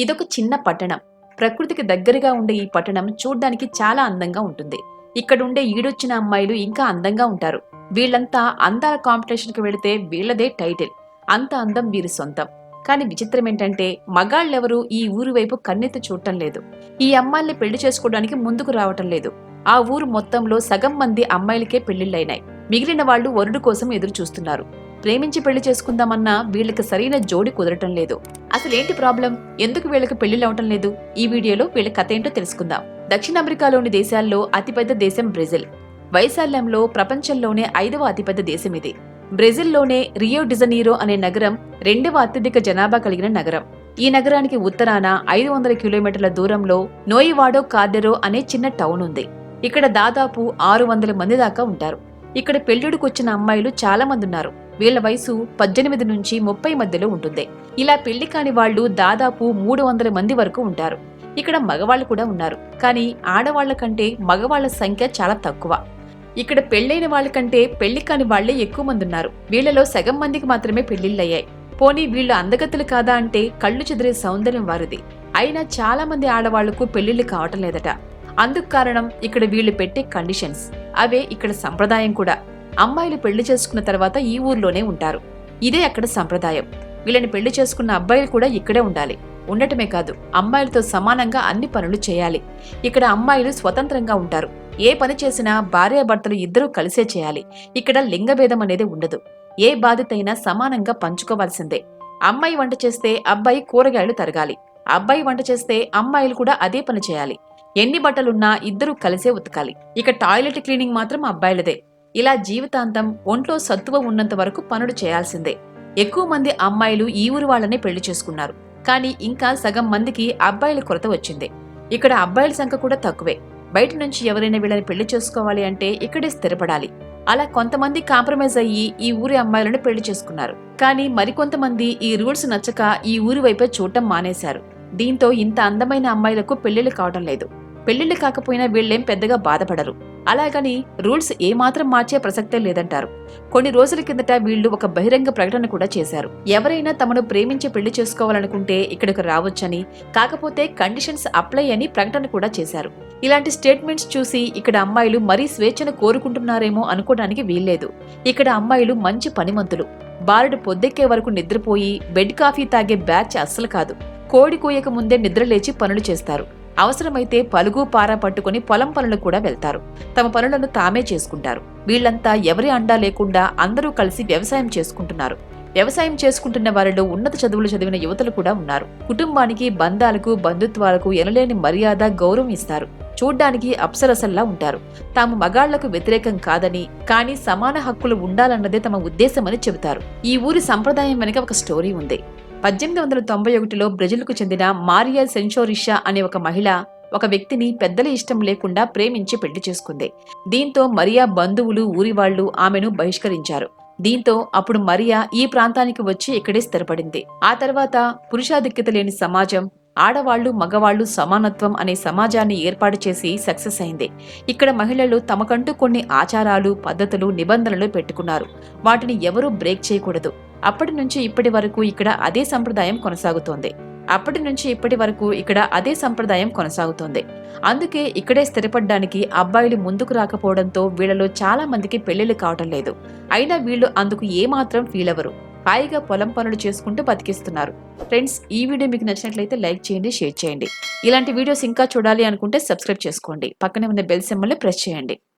ఇదొక చిన్న పట్టణం. ప్రకృతికి దగ్గరగా ఉండే ఈ పట్టణం చూడ్డానికి చాలా అందంగా ఉంటుంది. ఇక్కడుండే ఈడొచ్చిన అమ్మాయిలు ఇంకా అందంగా ఉంటారు. వీళ్ళంతా అందాల కాంపిటీషన్కి వెళితే వీళ్ళదే టైటిల్. అంత అందం వీరి సొంతం. కానీ విచిత్రం ఏంటంటే మగాళ్ళెవరూ ఈ ఊరి వైపు కన్నెత్తి చూడటం లేదు. ఈ అమ్మాయిల్ని పెళ్ళి చేసుకోవడానికి ముందుకు రావటం లేదు. ఆ ఊరు మొత్తంలో సగం మంది అమ్మాయిలకే పెళ్ళిళ్ళైనాయి. మిగిలిన వాళ్ళు వరుడు కోసం ఎదురు చూస్తున్నారు ప్రేమించి పెళ్ళి చేసుకుందామన్నా వీళ్ళకి సరైన జోడి కుదరటం లేదు. అసలేంటి ప్రాబ్లం? ఎందుకు వీళ్ళకి పెళ్ళిళ్ళు అవటం లేదు? ఈ వీడియోలో వీళ్ళ కథ ఏంటో తెలుసుకుందాం. దక్షిణ అమెరికాలోని దేశాల్లో అతిపెద్ద దేశం బ్రెజిల్. వైశాల్యంలో ప్రపంచంలోనే ఐదవ అతిపెద్ద దేశం ఇది. బ్రెజిల్లోనే రియో డిజనీరో అనే నగరం రెండవ అత్యధిక జనాభా కలిగిన నగరం. ఈ నగరానికి ఉత్తరాన ఐదు వందల కిలోమీటర్ల దూరంలో నోయివాడో కార్డెరో అనే చిన్న టౌన్ ఉంది. ఇక్కడ దాదాపు ఆరు వందల మంది దాకా ఉంటారు. ఇక్కడ పెళ్ళిడికొచ్చిన అమ్మాయిలు చాలా మంది ఉన్నారు. వీళ్ళ వయసు పద్దెనిమిది నుంచి ముప్పై మధ్యలో ఉంటుంది. ఇలా పెళ్ళి కాని వాళ్ళు దాదాపు మూడు వందల మంది వరకు ఉంటారు. ఇక్కడ మగవాళ్ళు కూడా ఉన్నారు. కానీ ఆడవాళ్ళ కంటే మగవాళ్ళ సంఖ్య చాలా తక్కువ. ఇక్కడ పెళ్ళైన వాళ్ళకంటే పెళ్ళి కాని వాళ్ళే ఎక్కువ మంది ఉన్నారు. వీళ్ళలో సగం మందికి మాత్రమే పెళ్ళిళ్ళయ్యాయి పోనీ వీళ్ళు అందగతులు కాదా అంటే కళ్ళు చెదిరే సౌందర్యం వారిది. అయినా చాలా మంది ఆడవాళ్ళకు పెళ్ళిళ్ళు కావటం లేదట. అందుకు కారణం ఇక్కడ వీళ్ళు పెట్టే కండిషన్స్. అవే ఇక్కడ సంప్రదాయం కూడా. అమ్మాయిలు పెళ్ళి చేసుకున్న తర్వాత ఈ ఊర్లోనే ఉంటారు. ఇదే అక్కడ సంప్రదాయం. వీళ్ళని పెళ్ళి చేసుకున్న అబ్బాయిలు కూడా ఇక్కడే ఉండాలి. ఉండటమే కాదు అమ్మాయిలతో సమానంగా అన్ని పనులు చేయాలి. ఇక్కడ అమ్మాయిలు స్వతంత్రంగా ఉంటారు. ఏ పని చేసినా భార్యాభర్తలు ఇద్దరూ కలిసే చేయాలి. ఇక్కడ లింగభేదం అనేది ఉండదు. ఏ బాధ్యత అయినా సమానంగా పంచుకోవాల్సిందే. అమ్మాయి వంట చేస్తే అబ్బాయి కూరగాయలు తరగాలి. అబ్బాయి వంట చేస్తే అమ్మాయిలు కూడా అదే పని చేయాలి. ఎన్ని బట్టలున్నా ఇద్దరూ కలిసే ఉతకాలి. ఇక టాయిలెట్ క్లీనింగ్ మాత్రం అబ్బాయిలదే. ఇలా జీవితాంతం ఒంట్లో సత్తువ ఉన్నంత వరకు పనులు చేయాల్సిందే. ఎక్కువ మంది అమ్మాయిలు ఈ ఊరు వాళ్ళనే పెళ్ళి చేసుకున్నారు. కానీ ఇంకా సగం మందికి అబ్బాయిల కొరత వచ్చింది. ఇక్కడ అబ్బాయిల సంఖ్య కూడా తక్కువే. బయట నుంచి ఎవరైనా వీళ్ళని పెళ్ళి చేసుకోవాలి అంటే ఇక్కడే స్థిరపడాలి. అలా కొంతమంది కాంప్రమైజ్ అయ్యి ఈ ఊరి అమ్మాయిలను పెళ్ళి చేసుకున్నారు. కానీ మరికొంతమంది ఈ రూల్స్ నచ్చక ఈ ఊరి వైపే చూడటం మానేశారు. దీంతో ఇంత అందమైన అమ్మాయిలకు పెళ్ళిళ్ళు కావడం లేదు. పెళ్ళిళ్ళు కాకపోయినా వీళ్ళేం పెద్దగా బాధపడరు. అలాగని రూల్స్ ఏమాత్రం మార్చే ప్రసక్తే లేదంటారు. కొన్ని రోజుల కిందట వీళ్ళు ఒక బహిరంగ ప్రకటన కూడా చేశారు. ఎవరైనా తమను ప్రేమించి పెళ్ళి చేసుకోవాలనుకుంటే ఇక్కడికి రావచ్చని కాకపోతే కండిషన్స్ అప్లై అని ప్రకటన కూడా చేశారు. ఇలాంటి స్టేట్మెంట్స్ చూసి ఇక్కడ అమ్మాయిలు మరీ స్వేచ్ఛను కోరుకుంటున్నారేమో అనుకోవడానికి వీల్లేదు. ఇక్కడ అమ్మాయిలు మంచి పనిమంతులు. బారుడు పొద్దెక్కే వరకు నిద్రపోయి బెడ్ కాఫీ తాగే బ్యాచ్ అస్సలు కాదు. కోడి కోయక ముందే నిద్రలేచి పనులు చేస్తారు. అవసరమైతే పలుగు పార పట్టుకుని పొలం పనులు కూడా వెళ్తారు. తమ పనులను తామే చేసుకుంటారు. వీళ్ళంతా ఎవరి అండా లేకుండా అందరూ కలిసి వ్యవసాయం చేసుకుంటున్నారు. వ్యవసాయం చేసుకుంటున్న వారిలో ఉన్నత చదువులు చదివిన యువతలు కూడా ఉన్నారు. కుటుంబానికి బంధాలకు బంధుత్వాలకు ఎనలేని మర్యాద గౌరవం ఇస్తారు. చూడ్డానికి అప్సరసల్లా ఉంటారు. తాము మగాళ్ళకు వ్యతిరేకం కాదని కానీ సమాన హక్కులు ఉండాలన్నదే తమ ఉద్దేశమని చెబుతారు. ఈ ఊరి సంప్రదాయం వెనుక ఒక స్టోరీ ఉంది. పద్దెనిమిది వందల తొంభై ఒకటిలో బ్రెజిల్కు చెందిన మారియా సెన్షోరిషా అనే ఒక మహిళ ఒక వ్యక్తిని పెద్దల ఇష్టం లేకుండా ప్రేమించి పెళ్ళి చేసుకుంది. దీంతో మరియా బంధువులు ఊరివాళ్ళు ఆమెను బహిష్కరించారు. దీంతో అప్పుడు మరియా ఈ ప్రాంతానికి వచ్చి ఇక్కడే స్థిరపడింది. ఆ తర్వాత పురుషాధిక్యత లేని సమాజం ఆడవాళ్ళు మగవాళ్ళు సమానత్వం అనే సమాజాన్ని ఏర్పాటు చేసి సక్సెస్ అయింది. ఇక్కడ మహిళలు తమకంటూ కొన్ని ఆచారాలు పద్ధతులు నిబంధనలు పెట్టుకున్నారు. వాటిని ఎవరూ బ్రేక్ చేయకూడదు. అప్పటి నుంచి ఇప్పటి వరకు ఇక్కడ అదే సంప్రదాయం కొనసాగుతోంది. అప్పటి నుంచి ఇప్పటి వరకు ఇక్కడ అదే సంప్రదాయం కొనసాగుతోంది. అందుకే ఇక్కడే స్థిరపడ్డానికి అబ్బాయిలు ముందుకు రాకపోవడంతో వీళ్ళలో చాలా మందికి పెళ్ళిళ్ళు కావటం లేదు. అయినా వీళ్ళు అందుకు ఏమాత్రం ఫీల్ అవ్వరు. హాయిగా పొలం పనులు చేసుకుంటూ బతికిస్తున్నారు. ఫ్రెండ్స్ ఈ వీడియో మీకు నచ్చినట్లయితే లైక్ చేయండి షేర్ చేయండి. ఇలాంటి వీడియోస్ ఇంకా చూడాలి అనుకుంటే సబ్స్క్రైబ్ చేసుకోండి. పక్కనే ఉన్న బెల్ సింబల్ని ప్రెస్ చేయండి.